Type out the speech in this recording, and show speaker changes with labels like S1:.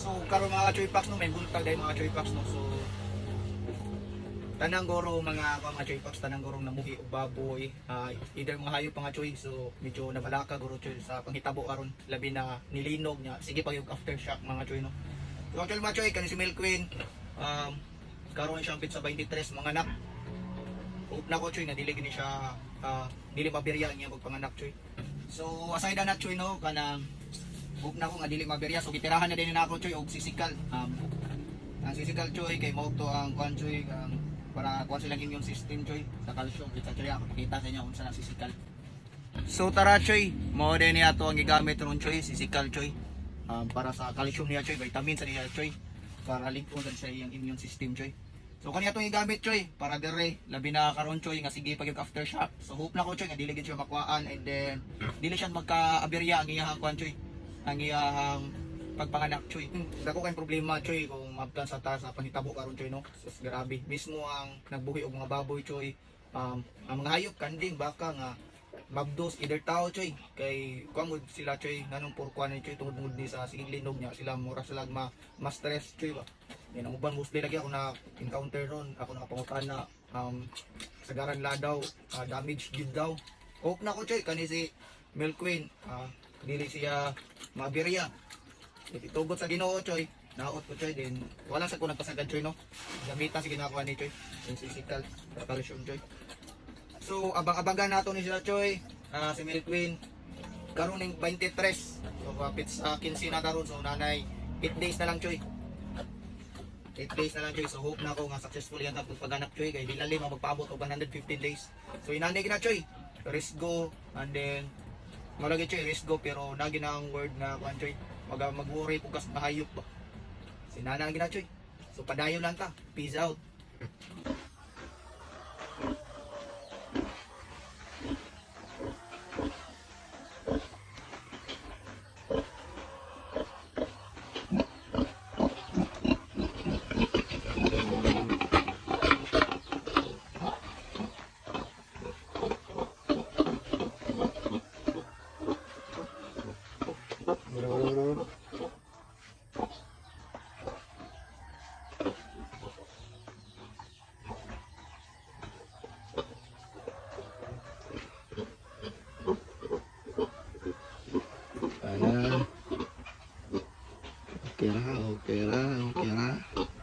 S1: So karon mga choy packs no may buntag dahil mga choy packs no. So tanang goro mga mga choy packs tanang goro namuhi og baboy ah, either mga hayop mga choy so medyo nabalaka goro choy sa panghitabo karon labi na nilinog niya sige pa yung aftershock mga choy no. So actually mga choy kani si Milk Queen um karon siya sa 23 mga anak. Hope na ko choy na dili gini siya ah, dili mabirya niya pagpanganak choy. So aside na choy no kanang Huwag na ko nga dili maberya so gitirahan na din na ako choy og sisikal. Um, ang sisikal choy kay mao to ang kwan choy ang para kuan silang immune system choy sa calcium kita choy ako pakita sa inyo unsa na sisikal. So tara choy, mao din niya to ang gigamit ron choy sisikal choy. Um, para sa calcium niya choy, vitamin sa niya choy para ligpon sa iyang immune system choy. So kaniya itong igamit choy para dire labi na karon choy nga sige pag yung aftershock. So hope na ko choy nga dili gid siya makuhaan and then dili siya magka-aberya ang iyang kwan choy ang iyang pagpanganak choy. Dako kay problema choy kung mabtan sa taas sa panghitabo karon choy no. Sus grabe. Mismo ang nagbuhi og mga baboy choy. Um, ang mga hayop kanding baka nga mabdos either tao choy kay kuamod sila choy nanong purkuan ni choy tungod ni sa sige linog niya sila mura sila ma, ma stress choy ba. Yan ang uban mostly lagi ako na encounter ron ako nakapangutan na um, sagaran la daw ah, damage gid daw. Hope na ko choy kani si Milk Queen ah, dili siya mabirya. Itugot sa Ginoo choy. Naot ko choy din. Wala sa ko nagpasagad choy no. Gamitan si ginagawa ni choy. Yung physical calcium choy. So abang-abangan nato ni sila choy. Ah, si Milk Queen karon ning 23. So kapit sa 15 na karon so nanay 8 days na lang choy. 8 days na lang choy. So hope na ko nga successful yan tapos paghanap choy kay di lalim ang magpaabot og 115 days. So inanay gina choy. Risk go and then malagi choy risk go pero na ang word na kuan choy. Mag mag-worry kas mahayop ba. Sinana gina choy. So padayon lang ta. Peace out.
S2: Querá, não querá.